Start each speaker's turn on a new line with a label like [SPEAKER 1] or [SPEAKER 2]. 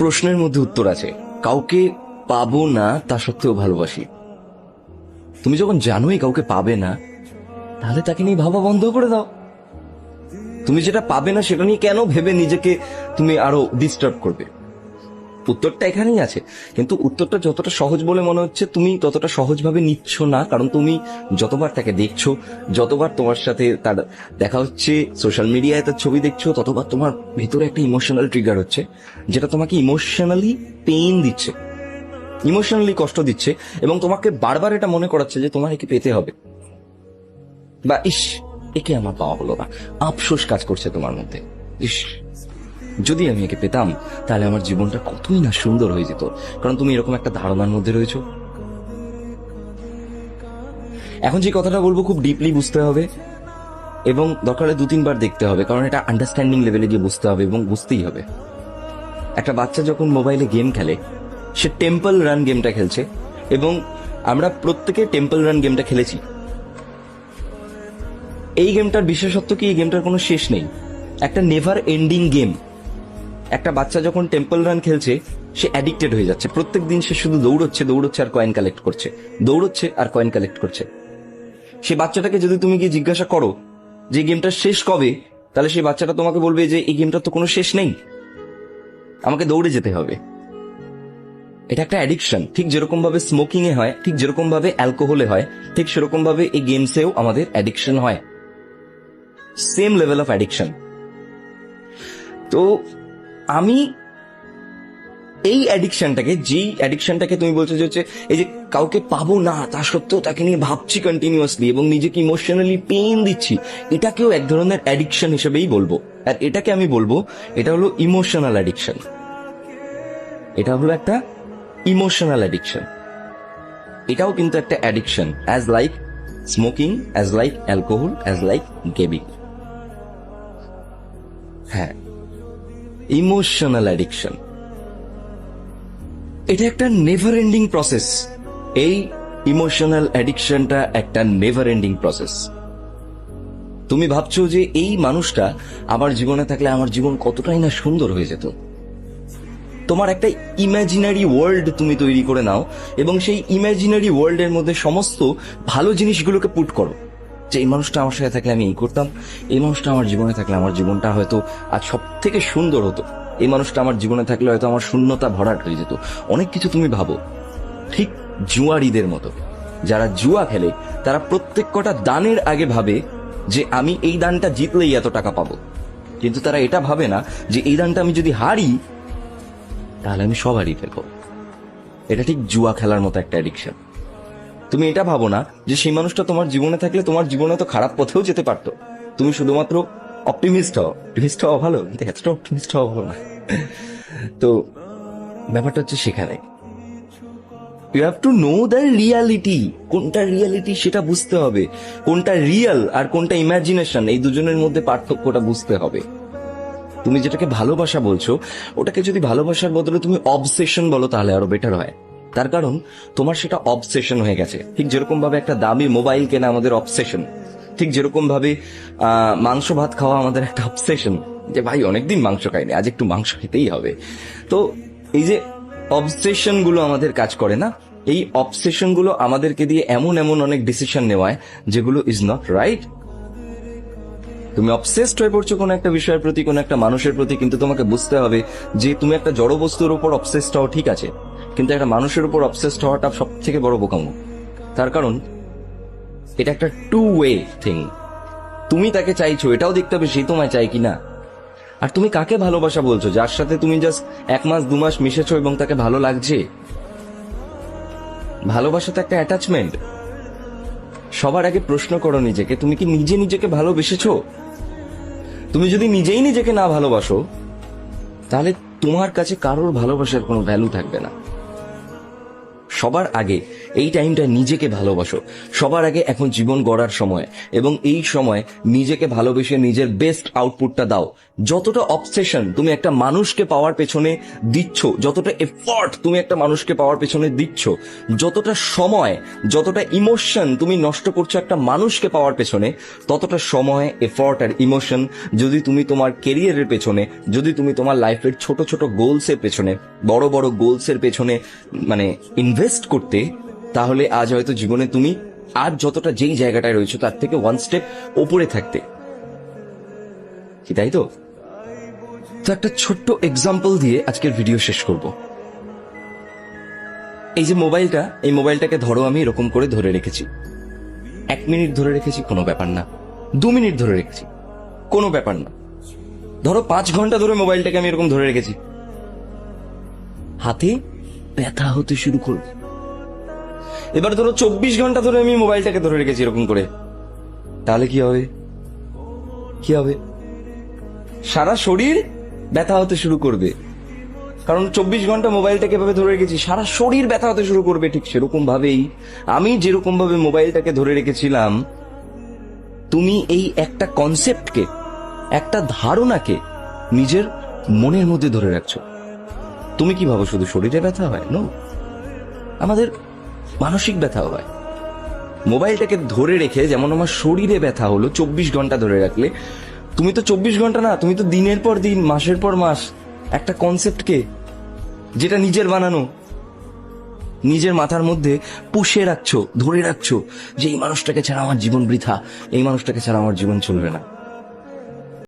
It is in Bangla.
[SPEAKER 1] প্রশ্নের মধ্যে উত্তর আছে। কাউকে পাবো না, তা সত্ত্বেও ভালোবাসি। তুমি যখন জানোই কাউকে পাবে না, তাহলে তাকে নিয়ে ভাবা বন্ধ করে দাও। তুমি যেটা পাবে না, সেটা নিয়ে কেন ভেবে নিজেকে তুমি আরও ডিস্টার্ব করবে? উত্তরটা এখানেই আছে। কিন্তু উত্তরটা যতটা সহজ বলে মনে হচ্ছে, তুমি ততটা সহজভাবে নিচ্ছ না, কারণ তুমি যতবার তাকে দেখছ, যতবার তোমার সাথে তার দেখা হচ্ছে সোশ্যাল মিডিয়ায় তার ছবি দেখছ, ততবার তোমার ভিতরে একটা ইমোশনাল ট্রিগার হচ্ছে, যেটা তোমাকে ইমোশনালি পেইন দিচ্ছে ইমোশনালি কষ্ট দিচ্ছে, এবং তোমাকে বারবার এটা মনে করাচ্ছে যে তোমার একে পেতে হবে। বা ইস, একে আমার পাওয়া হলো না। আফসোস কাজ করছে তোমার মধ্যে। ইস যদি আমি একে পেতাম, তাহলে আমার জীবনটা কতই না সুন্দর হয়ে যেত। কারণ তুমি এরকম একটা ধারণার মধ্যে রয়েছো। এখন যে কথাটা বলব খুব ডিপলি বুঝতে হবে এবং দরকার দু তিনবার দেখতে হবে, কারণ এটা আন্ডারস্ট্যান্ডিং লেভেলে গিয়ে বুঝতে হবে এবং বুঝতেই হবে। একটা বাচ্চা যখন মোবাইলে গেম খেলে, সে টেম্পল রান গেমটা খেলছে এবং আমরা প্রত্যেকে টেম্পল রান গেমটা খেলেছি। এই গেমটার বিশেষত্ব কি? এই গেমটার কোনো শেষ নেই। একটা নেভার এন্ডিং গেম একটা বাচ্চা যখন টেম্পল রান খেলছে, সে অ্যাডিক্টেড হয়ে যাচ্ছে। প্রত্যেক দিন সে শুধু দৌড়চ্ছে দৌড়চ্ছে আর কয়েন কালেক্ট করছে। দৌড়চ্ছে আর কয়েন কালেক্ট করছে। সে বাচ্চাটাকে যদি তুমি গিয়ে জিজ্ঞাসা করো যে গেমটা শেষ কবে? তাহলে সেই বাচ্চাটা তোমাকে বলবে যে, এই গেমটার তো কোনো শেষ নেই। আমাকে দৌড়ে যেতে হবে। এটা একটা অ্যাডিকশন ঠিক যেরকম ভাবে স্মোকিং এ হয়, ঠিক যেরকম ভাবে অ্যালকোহলে হয়, ঠিক সেরকম ভাবে এই গেমসেও আমাদের অ্যাডিকশন হয়। সেম লেভেল অফ অ্যাডিকশন তো আমি এই অ্যাডিকশনটাকে যেই অ্যাডিকশনটাকে তুমি বলছো যে হচ্ছে এই যে কাউকে পাবো না, তা সত্ত্বেও তাকে নিয়ে ভাবছি কন্টিনিউয়াসলি এবং নিজেকে ইমোশনালি পেন দিচ্ছি, এটাকেও এক ধরনের অ্যাডিকশন হিসেবেই বলব। আর এটাকে আমি বলব, এটা হলো ইমোশনাল অ্যাডিকশন এটা হলো একটা ইমোশনাল অ্যাডিকশন এটাও কিন্তু একটা addiction as like smoking as like alcohol as like gaming emotional addiction. এটা একটা নেভার এন্ডিং প্রসেস এই ইমোশনাল অ্যাডিকশনটা একটা নেভার এন্ডিং প্রসেস তুমি ভাবছ যে এই মানুষটা আমার জীবনে থাকলে আমার জীবন কতটাই না সুন্দর হয়ে যেত। তোমার একটা ইমাজিনারি ওয়ার্ল্ড তুমি তৈরি করে নাও এবং সেই ইমাজিনারি ওয়ার্ল্ডের মধ্যে সমস্ত ভালো জিনিসগুলোকে পুট করো। যে এই মানুষটা আমার সাথে থাকলে আমি এই করতাম, এই মানুষটা আমার জীবনে থাকলে আমার জীবনটা হয়তো আজ সব থেকে সুন্দর হতো। এই মানুষটা আমার জীবনে থাকলে হয়তো আমার শূন্যতা ভরাট হয়ে যেত। অনেক কিছু তুমি ভাবো। ঠিক জুয়ারিদের মতো। যারা জুয়া খেলে, তারা প্রত্যেক কটা দানের আগে ভাবে যে আমি এই দানটা জিতলেই এত টাকা পাবো। কিন্তু তারা এটা ভাবে না যে এই দানটা আমি যদি হারি, তাহলে আমি সব হারিয়ে ফেলব। এটা ঠিক জুয়া খেলার মতো একটা অ্যাডিকশন তুমি এটা ভাবো না যে সেই মানুষটা তোমার জীবনে থাকলে তোমার জীবনে তো খারাপ পথেও যেতে পারতো। তুমি শুধুমাত্র অপটিমিস্ট হও। অপটিমিস্ট হওয়া ভালো? কিন্তু এতটা অপটিমিস্ট হওয়া ভালো না। তো ব্যাপারটা হচ্ছে সেখানে। You have to know the reality কোনটা রিয়ালিটি সেটা বুঝতে হবে। কোনটা রিয়াল আর কোনটা ইমাজিনেশন এই দুজনের মধ্যে পার্থক্যটা বুঝতে হবে। তুমি যেটাকে ভালোবাসা বলছো, ওটাকে যদি ভালোবাসার বদলে তুমি অবসেশন বলো, তাহলে আরও বেটার হয়। তার কারণ, তোমার সেটা অবসেশন হয়ে গেছে। ঠিক যেরকম ভাবে একটা দামি মোবাইল কেনা আমাদের অবসেশন ঠিক যেরকম ভাবে মাংস ভাত খাওয়া আমাদের একটা অবসেশন যে ভাই অনেকদিন মাংস খাইনি, আজ একটু মাংস খেতেই হবে। তো এই যে অবসেশনগুলো আমাদের কাজ করে না, এই অবসেশনগুলো আমাদেরকে দিয়ে এমন এমন অনেক ডিসিশন নেওয়ায়, যেগুলো ইজ নট রাইট তুমি অবসেসড হয়ে পড়ছো কোনো একটা বিষয়ের প্রতি, কোনো একটা মানুষের প্রতি, কিন্তু তোমাকে বুঝতে হবে যে তুমি একটা জড় বস্তুর উপর অবসেসড হও, ঠিক আছে? কিন্তু একটা মানুষের উপর অবসেসড হওয়াটা সব থেকে বড় বোকামো। তার কারণ, এটা একটা টু ওয়ে থিং তুমি তাকে চাইছো, এটাও দেখতে হবে সে তোমায় চাই কিনা। আর তুমি কাকে ভালোবাসা বলছো? যার সাথে তুমি জাস্ট এক মাস, দু মাস মিশেছো এবং তাকে ভালো লাগছে? ভালোবাসা তো একটা অ্যাটাচমেন্ট সবার আগে প্রশ্ন করো নিজেকে, তুমি কি নিজে নিজেকে ভালোবেসেছ? তুমি যদি নিজেই নিজেকে না ভালোবাসো, তাহলে তোমার কাছে কারোর ভালোবাসার কোনো ভ্যালু থাকবে না। সবার আগে এই টাইমটা নিজেকে ভালোবাসো। সবার আগে এখন জীবন গড়ার সময় এবং এই সময় নিজেকে ভালোবেসে নিজের বেস্ট আউটপুটটা দাও। যতটা অবসেশন তুমি একটা মানুষকে পাওয়ার পেছনে দিচ্ছ, যতটা এফর্ট তুমি একটা মানুষকে পাওয়ার পেছনে দিচ্ছ, যতটা সময়, যতটা ইমোশন তুমি নষ্ট করছ একটা মানুষকে পাওয়ার পেছনে, ততটা সময় এফর্ট আর ইমোশন যদি তুমি তোমার কেরিয়ারের পেছনে, যদি তুমি তোমার লাইফের ছোট ছোট গোলসের পেছনে, বড় বড় গোলসের পেছনে মানে ইনভেস্ট করতে তাহলে আজ হয়তো জীবনে তুমি আর যতটা যেই জায়গাটায় রয়েছে তার থেকে ওয়ান স্টেপ ওপরে থাকতে। কি তাই তো? তো একটা ছোট্ট এক্সাম্পল দিয়ে আজকের ভিডিও শেষ করব। এই যে মোবাইলটা, এই মোবাইলটাকে ধরো আমি এরকম করে ধরে রেখেছি। এক মিনিট ধরে রেখেছি, কোনো ব্যাপার না। দু মিনিট ধরে রেখেছি, কোনো ব্যাপার না। ধরো পাঁচ ঘণ্টা ধরে মোবাইলটাকে আমি এরকম ধরে রেখেছি। হাতে ব্যথা হতে শুরু করবে। এবার ধরো চব্বিশ ঘণ্টা ধরে আমি মোবাইলটাকে ধরে রেখেছি এরকম করে। তাহলে কি হবে? কি হবে? সারা শরীর ব্যথা হতে শুরু করবে। কারণ চব্বিশ ঘণ্টা মোবাইলটাকে এভাবে ধরে রেখেছি, সারা শরীর ব্যথা হতে শুরু করবে ঠিক সেরকম ভাবেই আমি যেরকম ভাবে মোবাইলটাকে ধরে রেখেছিলাম, তুমি এই একটা কনসেপ্টকে একটা ধারণাকে নিজের মনের মধ্যে ধরে রাখছো। তুমি কি ভাবো শুধু শরীরে ব্যথা হয়? নো আমাদের মানসিক ব্যথা হয়। মোবাইলটাকে ধরে রেখে যেমন আমার শরীরে ব্যথা হলো, চব্বিশ ঘণ্টা ধরে রাখলে, তুমি তো চব্বিশ ঘণ্টা না, তুমি তো দিনের পর দিন, মাসের পর মাস, একটা কনসেপ্টকে যেটা নিজের বানানো, নিজের মাথার মধ্যে পুষে রাখছো, ধরে রাখছো যে এই মানুষটাকে ছাড়া আমার জীবন বৃথা, এই মানুষটাকে ছাড়া আমার জীবন চলবে না।